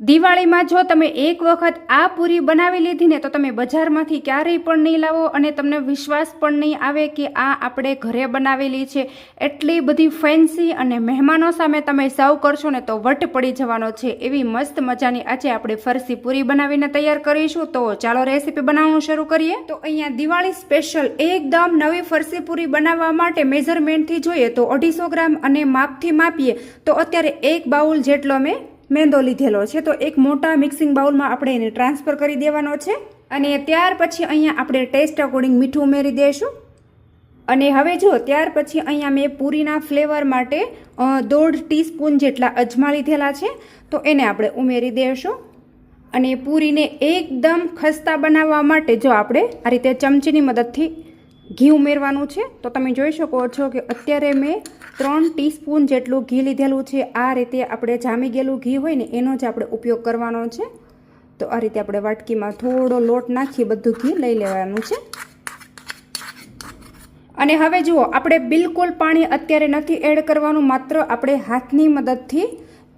દિવાળીમાં જો તમે એક વખત આ પૂરી બનાવી લીધી ને, તો તમે બજારમાંથી ક્યારેય પણ નહીં લાવો અને તમને વિશ્વાસ પણ નહીં આવે કે આ આપણે ઘરે બનાવેલી છે. એટલી બધી ફેન્સી અને મહેમાનો સામે તમે સર્વ કરશો ને, તો વટ પડી જવાનો છે. એવી મસ્ત મજાની આજે આપણે ફરસી પૂરી બનાવીને તૈયાર કરીશું. તો ચાલો રેસીપી બનાવવાનું શરૂ કરીએ. તો અહીંયા દિવાળી સ્પેશિયલ એકદમ નવી ફરસી પૂરી બનાવવા માટે મેઝરમેન્ટથી જોઈએ તો અઢીસો ગ્રામ અને માપથી માપીએ. તો અત્યારે એક બાઉલ જેટલો મેં મેંદો લીધેલો છે. તો એક મોટા મિક્સિંગ બાઉલમાં આપણે એને ટ્રાન્સફર કરી દેવાનો છે. અને ત્યાર પછી અહીંયા આપણે ટેસ્ટ અકોર્ડિંગ મીઠું ઉમેરી દઈશું અને હવે જો, ત્યાર પછી અહીંયા મેં પૂરીના ફ્લેવર માટે દોઢ ટીસ્પૂન જેટલા અજમા લીધેલા છે. તો એને આપણે ઉમેરી દઈશું અને પૂરીને એકદમ ખસ્તા બનાવવા માટે જો આપણે આ રીતે ચમચીની મદદથી ઘી ઉમેરવાનું છે. તો તમે જોઈ શકો છો કે અત્યારે મેં ત્રણ ટીસ્પૂન જેટલું ઘી લીધેલું છે. આ રીતે આપણે જામી ગયેલું ઘી હોય ને, એનો જ આપણે ઉપયોગ કરવાનો છે. તો આ રીતે આપણે વાટકીમાં થોડો લોટ નાખી બધું ઘી લઈ લેવાનું છે. અને હવે જુઓ, આપણે બિલકુલ પાણી અત્યારે નથી એડ કરવાનું, માત્ર આપણે હાથની મદદથી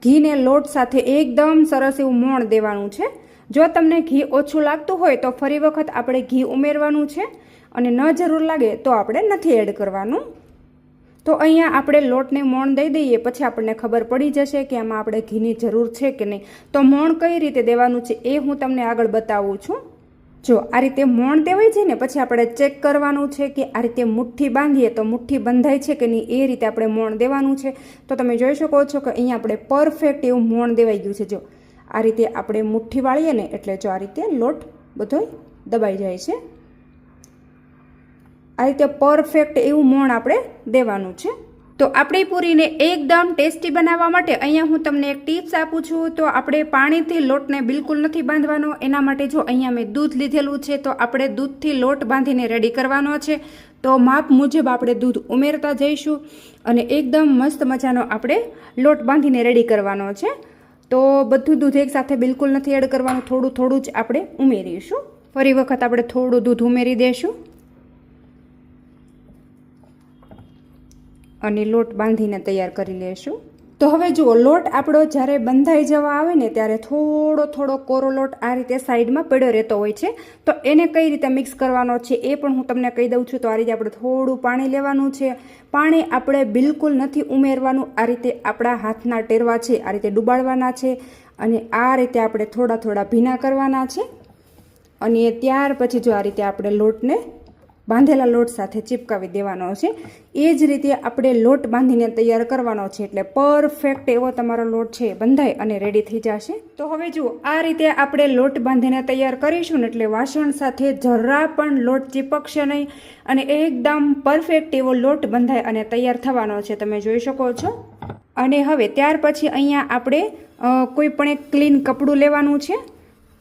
ઘીને લોટ સાથે એકદમ સરસ એવું મોણ દેવાનું છે. જો તમને ઘી ઓછું લાગતું હોય તો ફરી વખત આપણે ઘી ઉમેરવાનું છે. અને ન જરૂર લાગે તો આપણે નથી એડ કરવાનું. તો અહીંયા આપણે લોટને મોણ દઈ દઈએ, પછી આપણને ખબર પડી જશે કે આમાં આપણે ઘીની જરૂર છે કે નહીં. તો મોણ કઈ રીતે દેવાનું છે એ હું તમને આગળ બતાવું છું. જો આ રીતે મોણ દેવાય છે ને, પછી આપણે ચેક કરવાનું છે કે આ રીતે મુઠ્ઠી બાંધીએ તો મુઠ્ઠી બંધાય છે કે નહીં, એ રીતે આપણે મોણ દેવાનું છે. તો તમે જોઈ શકો છો કે અહીંયા આપણે પરફેક્ટ એવું મોણ દેવાઈ ગયું છે. જો આ રીતે આપણે મુઠ્ઠી વાળીએ ને, એટલે જો આ રીતે લોટ બધો દબાઈ જાય છે. આ રીતે પરફેક્ટ એવું મોણ આપણે દેવાનું છે. તો આપણી પૂરીને એકદમ ટેસ્ટી બનાવવા માટે અહીંયા હું તમને એક ટિપ્સ આપું છું. તો આપણે પાણીથી લોટને બિલકુલ નથી બાંધવાનો. એના માટે જો અહીંયા મેં દૂધ લીધેલું છે, તો આપણે દૂધથી લોટ બાંધીને રેડી કરવાનો છે. તો માપ મુજબ આપણે દૂધ ઉમેરતા જઈશું અને એકદમ મસ્ત મજાનો આપણે લોટ બાંધીને રેડી કરવાનો છે. તો બધું દૂધ એકસાથે બિલકુલ નથી એડ કરવાનું. થોડું થોડું જ આપણે ઉમેરીશું. ફરી વખત આપણે થોડું દૂધ ઉમેરી દઈશું અને લોટ બાંધીને તૈયાર કરી લેશું. તો હવે જુઓ, લોટ આપણો જ્યારે બંધાઈ જવા આવે ને ત્યારે થોડો થોડો કોરો લોટ આ રીતે સાઈડમાં પડ્યો રહેતો હોય છે. તો એને કઈ રીતે મિક્સ કરવાનો છે એ પણ હું તમને કહી દઉં છું. તો આ રીતે આપણે થોડું પાણી લેવાનું છે. પાણી આપણે બિલકુલ નથી ઉમેરવાનું. આ રીતે આપણા હાથના ટેરવા છે, આ રીતે ડુબાડવાના છે અને આ રીતે આપણે થોડા થોડા ભીના કરવાના છે. અને ત્યાર પછી જો આ રીતે આપણે લોટને બાંધેલા લોટ સાથે ચિપકાવી દેવાનો છે. એ જ રીતે આપણે લોટ બાંધીને તૈયાર કરવાનો છે એટલે પરફેક્ટ એવો તમારો લોટ છે બંધાય અને રેડી થઈ જશે. તો હવે જુઓ, આ રીતે આપણે લોટ બાંધીને તૈયાર કરીશું ને એટલે વાસણ સાથે જરા પણ લોટ ચીપકશે નહીં અને એકદમ પરફેક્ટ એવો લોટ બંધાય અને તૈયાર થવાનો છે. તમે જોઈ શકો છો. અને હવે ત્યાર પછી અહીંયા આપણે કોઈ પણ એક ક્લીન કપડું લેવાનું છે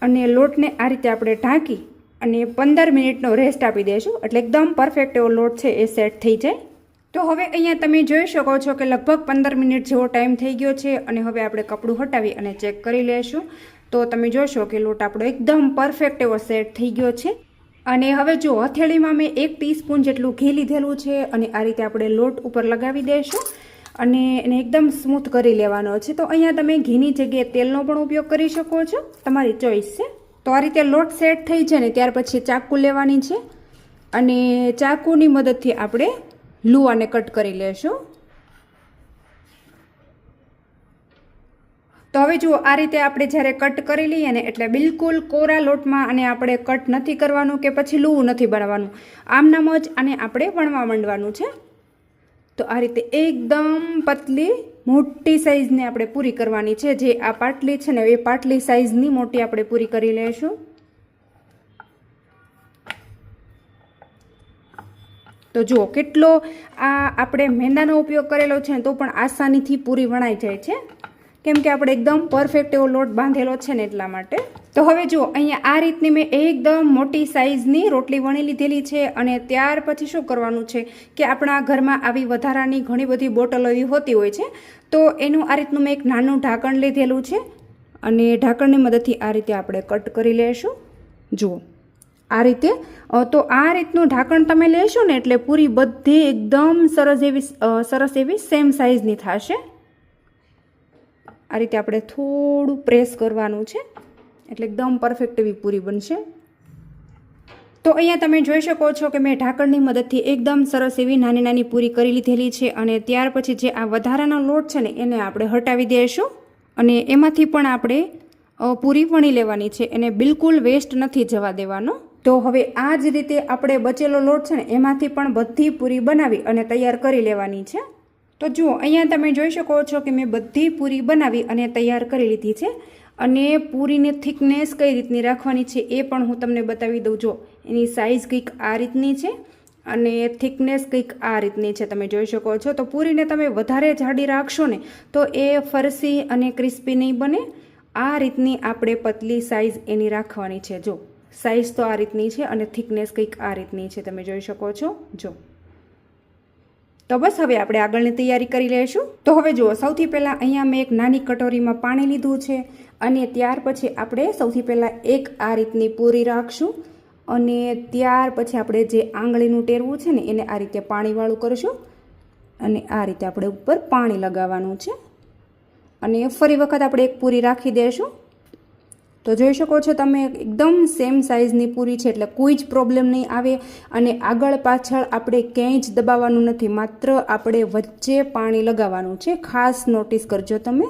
અને લોટને આ રીતે આપણે ઢાંકી અને પંદર મિનિટનો રેસ્ટ આપી દઈશું એટલે એકદમ પરફેક્ટ એવો લોટ છે, એ સેટ થઈ જાય. તો હવે અહીંયા તમે જોઈ શકો છો કે લગભગ પંદર મિનિટ જેવો ટાઈમ થઈ ગયો છે અને હવે આપણે કપડું હટાવી અને ચેક કરી લઈશું તો તમે જોશો કે લોટ આપણો એકદમ પરફેક્ટ એવો સેટ થઈ ગયો છે. અને હવે જો હથેળીમાં મેં એક ટીસ્પૂન જેટલું ઘી લીધેલું છે અને આ રીતે આપણે લોટ ઉપર લગાવી દઈશું અને એને એકદમ સ્મૂથ કરી લેવાનો છે. તો અહીંયા તમે ઘીની જગ્યાએ તેલનો પણ ઉપયોગ કરી શકો છો. તમારી ચોઈસ છે. તો આ રીતે લોટ સેટ થઈ જાય ને ત્યાર પછી ચાકુ લેવાની છે. અને ચાકુની મદદથી આપણે લુવાને કટ કરી લેશું. તો હવે જુઓ, આ રીતે આપણે જ્યારે કટ કરી લઈએ ને એટલે બિલકુલ કોરા લોટમાં અને આપણે કટ નથી કરવાનું કે પછી લૂવું નથી બનાવવાનું. આમનામ જ આને આપણે વણવા માંડવાનું છે. તો આ રીતે એકદમ પતલી મોટી સાઈઝની આપણે પૂરી કરવાની છે. જે આ પાટલી છે ને એ પાટલી સાઈઝની મોટી આપણે પૂરી કરી લઈશું. તો જુઓ કેટલો આ આપણે મેંદાનો ઉપયોગ કરેલો છે તો પણ આસાનીથી પૂરી વણાઈ જાય છે. કેમ કે આપણે એકદમ પરફેક્ટ એવો લોટ બાંધેલો છે ને એટલા માટે. તો હવે જુઓ, અહીંયા આ રીતની મેં એકદમ મોટી સાઈઝની રોટલી વણી લીધેલી છે અને ત્યાર પછી શું કરવાનું છે કે આપણા ઘરમાં આવી વધારાની ઘણી બધી બોટલો એવી હોતી હોય છે, તો એનું આ રીતનું મેં એક નાનું ઢાંકણ લીધેલું છે અને ઢાંકણની મદદથી આ રીતે આપણે કટ કરી લેશું. જુઓ, આ રીતે તો આ રીતનું ઢાંકણ તમે લેશો ને એટલે પૂરી બધી એકદમ સરસ એવી સરસ એવી સેમ સાઇઝની થશે. આ રીતે આપણે થોડું પ્રેસ કરવાનું છે. એટલે એકદમ પરફેક્ટ એવી પૂરી બનશે. તો અહીંયા તમે જોઈ શકો છો કે મેં ઢાંકણની મદદથી એકદમ સરસ એવી નાની નાની પૂરી કરી લીધેલી છે અને ત્યાર પછી જે આ વધારાનો લોટ છે ને એને આપણે હટાવી દઈશું અને એમાંથી પણ આપણે પૂરી વણી લેવાની છે. એને બિલકુલ વેસ્ટ નથી જવા દેવાનો. તો હવે આ જ રીતે આપણે બચેલો લોટ છે ને એમાંથી પણ બધી પૂરી બનાવી અને તૈયાર કરી લેવાની છે. તો જુઓ, અહીંયા તમે જોઈ શકો છો કે મેં બધી પૂરી બનાવી અને તૈયાર કરી લીધી છે. અને પૂરીને થિકનેસ કઈ રીતની રાખવાની છે એ પણ હું તમને બતાવી દઉં. જો, એની સાઇઝ કંઈક આ રીતની છે અને થિકનેસ કંઈક આ રીતની છે, તમે જોઈ શકો છો. તો પૂરીને તમે વધારે જાડી રાખશો ને, તો એ ફરસી અને ક્રિસ્પી નહીં બને. આ રીતની આપણે પતલી સાઇઝ એની રાખવાની છે. જો સાઇઝ તો આ રીતની છે અને થિકનેસ કંઈક આ રીતની છે, તમે જોઈ શકો છો. જો. તો બસ હવે આપણે આગળની તૈયારી કરી લઈશું. તો હવે જુઓ, સૌથી પહેલાં અહીંયા મેં એક નાની કટોરીમાં પાણી લીધું છે. અને ત્યાર પછી આપણે સૌથી પહેલાં એક આ રીતની પૂરી રાખશું અને ત્યાર પછી આપણે જે આંગળીનું ટેરવું છે ને એને આ રીતે પાણીવાળું કરશું અને આ રીતે આપણે ઉપર પાણી લગાવવાનું છે. અને ફરી વખત આપણે એક પૂરી રાખી દઈશું તો જોઈ શકો છો તમે એકદમ સેમ સાઇઝની પૂરી છે એટલે કોઈ જ પ્રોબ્લેમ નહીં આવે અને આગળ પાછળ આપણે ક્યાંય જ દબાવવાનું નથી. માત્ર આપણે વચ્ચે પાણી લગાવવાનું છે. ખાસ નોટિસ કરજો તમે.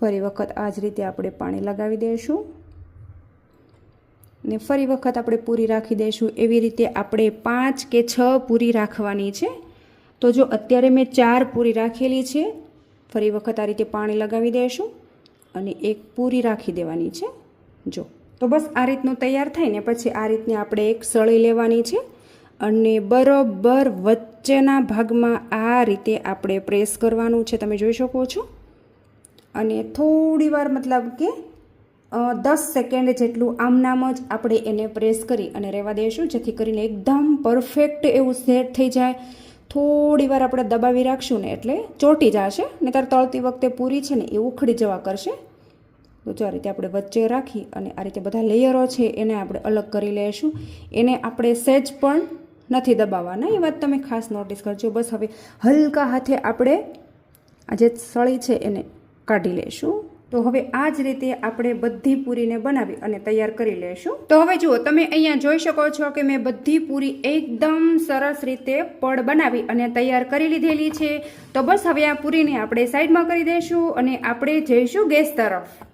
ફરી વખત આ જ રીતે આપણે પાણી લગાવી દઈશું. ને ફરી વખત આપણે પૂરી રાખી દઈશું. એવી રીતે આપણે પાંચ કે છ પૂરી રાખવાની છે. તો જો અત્યારે મેં ચાર પૂરી રાખેલી છે, ફરી વખત આ રીતે પાણી લગાવી દઈશું અને એક પૂરી રાખી દેવાની છે. જો, તો બસ આ રીતનું તૈયાર થાય ને પછી આ રીતની આપણે એક સળી લેવાની છે અને બરોબર વચ્ચેના ભાગમાં આ રીતે આપણે પ્રેસ કરવાનું છે. તમે જોઈ શકો છો. અને થોડી વાર મતલબ કે દસ સેકન્ડ જેટલું આમનામ જ આપણે એને પ્રેસ કરી અને રહેવા દઈશું જેથી કરીને એકદમ પરફેક્ટ એવું સેટ થઈ જાય. થોડી વાર આપણે દબાવી રાખશું ને એટલે ચોંટી જશે, નહીંતર તળતી વખતે પૂરી છે ને એ ઉખડી જવા કરશે. તો જો આ રીતે આપણે વચ્ચે રાખી અને આ રીતે બધા લેયરો છે એને આપણે અલગ કરી લઈશું એને આપણે સહેજ પણ નથી દબાવવાના. એ વાત તમે ખાસ નોટિસ કરજો. બસ હવે હલકા હાથે આપણે આ જે સળી છે એને કાઢી લેશું. તો હવે આ જ રીતે આપણે બધી પૂરીને બનાવી અને તૈયાર કરી લેશું. તો હવે જુઓ, તમે અહીંયા જોઈ શકો છો કે મેં બધી પૂરી એકદમ સરસ રીતે પડ બનાવી અને તૈયાર કરી લીધેલી છે. તો બસ હવે આ પૂરીને આપણે સાઈડમાં કરી દઈશું અને આપણે જઈશું ગેસ તરફ.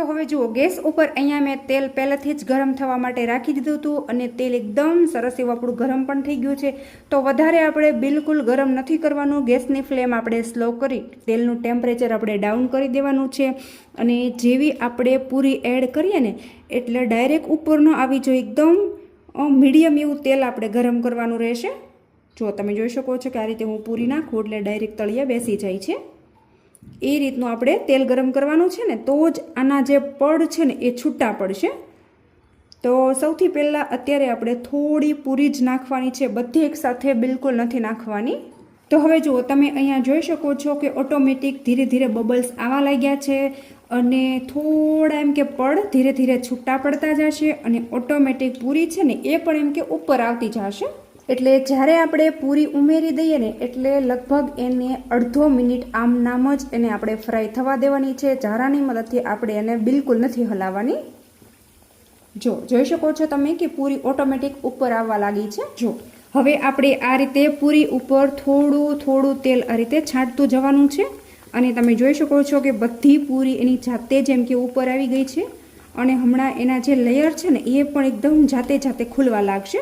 તો હવે જુઓ, ગેસ ઉપર અહીંયા મેં તેલ પહેલેથી જ ગરમ થવા માટે રાખી દીધું હતું અને તેલ એકદમ સરસ એવું આપણું ગરમ પણ થઈ ગયું છે. તો વધારે આપણે બિલકુલ ગરમ નથી કરવાનું. ગેસની ફ્લેમ આપણે સ્લો કરી તેલનું ટેમ્પરેચર આપણે ડાઉન કરી દેવાનું છે અને જેવી આપણે પૂરી એડ કરીએ ને, એટલે ડાયરેક્ટ ઉપર ન આવી જોઈએ એકદમ મીડિયમ એવું તેલ આપણે ગરમ કરવાનું રહેશે. જો તમે જોઈ શકો છો કે આ રીતે હું પૂરી નાખું એટલે ડાયરેક્ટ તળિયા બેસી જાય છે. એ રીતનું આપણે તેલ ગરમ કરવાનું છે ને, તો જ આના જે પડ છે ને, એ છૂટા પડશે. તો સૌથી પહેલાં અત્યારે આપણે થોડી પૂરી જ નાખવાની છે, બધી એકસાથે બિલકુલ નથી નાખવાની. તો હવે જુઓ, તમે અહીંયા જોઈ શકો છો કે ઓટોમેટિક ધીરે ધીરે બબલ્સ આવવા લાગ્યા છે અને થોડા એમ કે પડ ધીરે ધીરે છૂટા પડતા જશે અને ઓટોમેટિક પૂરી છે ને, એ પણ એમ કે ઉપર આવતી જશે. એટલે જ્યારે આપણે પૂરી ઉમેરી દઈએ ને, એટલે લગભગ એને અડધો મિનિટ આમ નામ જ એને આપણે ફ્રાય થવા દેવાની છે. ઝારાની મદદથી આપણે એને બિલકુલ નથી હલાવવાની. જો, જોઈ શકો છો તમે કે પૂરી ઓટોમેટિક ઉપર આવવા લાગી છે. જો, હવે આપણે આ રીતે પૂરી ઉપર થોડું થોડું તેલ આ રીતે છાંટતું જવાનું છે. અને તમે જોઈ શકો છો કે બધી પૂરી એની જાતે જેમ કે ઉપર આવી ગઈ છે. અને હમણાં એના જે લેયર છે ને, એ પણ એકદમ જાતે જાતે ખુલવા લાગશે.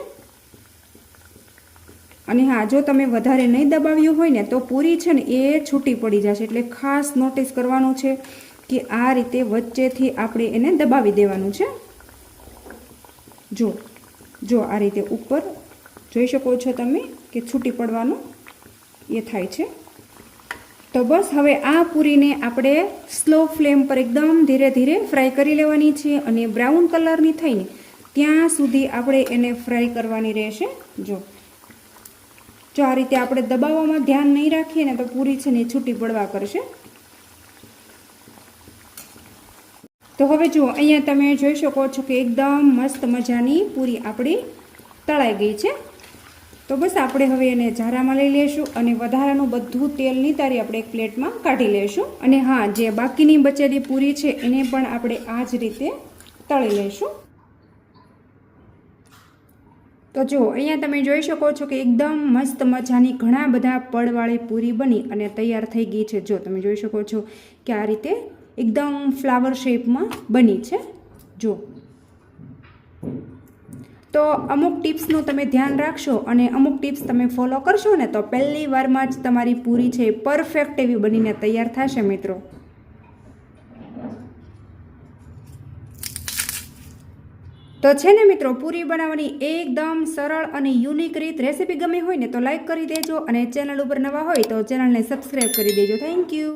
અને હા, જો તમે વધારે નહીં દબાવ્યું હોય ને, તો પૂરી છે ને, એ છૂટી પડી જશે. એટલે ખાસ નોટિસ કરવાનું છે કે આ રીતે વચ્ચેથી આપણે એને દબાવી દેવાનું છે. જો જો આ રીતે ઉપર જોઈ શકો છો તમે કે છૂટી પડવાનું એ થાય છે. તો બસ હવે આ પૂરીને આપણે સ્લો ફ્લેમ પર એકદમ ધીરે ધીરે ફ્રાય કરી લેવાની છે અને બ્રાઉન કલરની થઈને ત્યાં સુધી આપણે એને ફ્રાય કરવાની રહેશે. જો જો આ રીતે આપણે દબાવવામાં ધ્યાન નહીં રાખીએ ને તો પૂરી છે ને છૂટી પડવા કરશે. તો હવે જુઓ, અહીંયા તમે જોઈ શકો છો કે એકદમ મસ્ત મજાની પૂરી આપણી તળાઈ ગઈ છે. તો બસ આપણે હવે એને ઝારામાં લઈ લેશું અને વધારાનું બધું તેલ નિતારી આપણે એક પ્લેટમાં કાઢી લેશું અને હા, જે બાકીની બચેલી પૂરી છે એને પણ આપણે આ જ રીતે તળી લઈશું. તો જુઓ, અહીંયા તમે જોઈ શકો છો કે એકદમ મસ્ત મજાની ઘણા બધા પડવાળી પૂરી બની અને તૈયાર થઈ ગઈ છે. જો તમે જોઈ શકો છો કે આ રીતે એકદમ ફ્લાવર શેપમાં બની છે. જો. તો અમુક ટિપ્સનું તમે ધ્યાન રાખશો અને અમુક ટિપ્સ તમે ફોલો કરશો ને તો પહેલી વારમાં જ તમારી પૂરી છે પરફેક્ટ એવી બનીને તૈયાર થશે મિત્રો. તો છે ને મિત્રો, પૂરી બનાવવાની એકદમ સરળ અને યુનિક રીત રેસીપી ગમી હોય ને તો લાઇક કરી દેજો અને ચેનલ ઉપર નવા હોય તો ચેનલને સબસ્ક્રાઈબ કરી દેજો. Thank you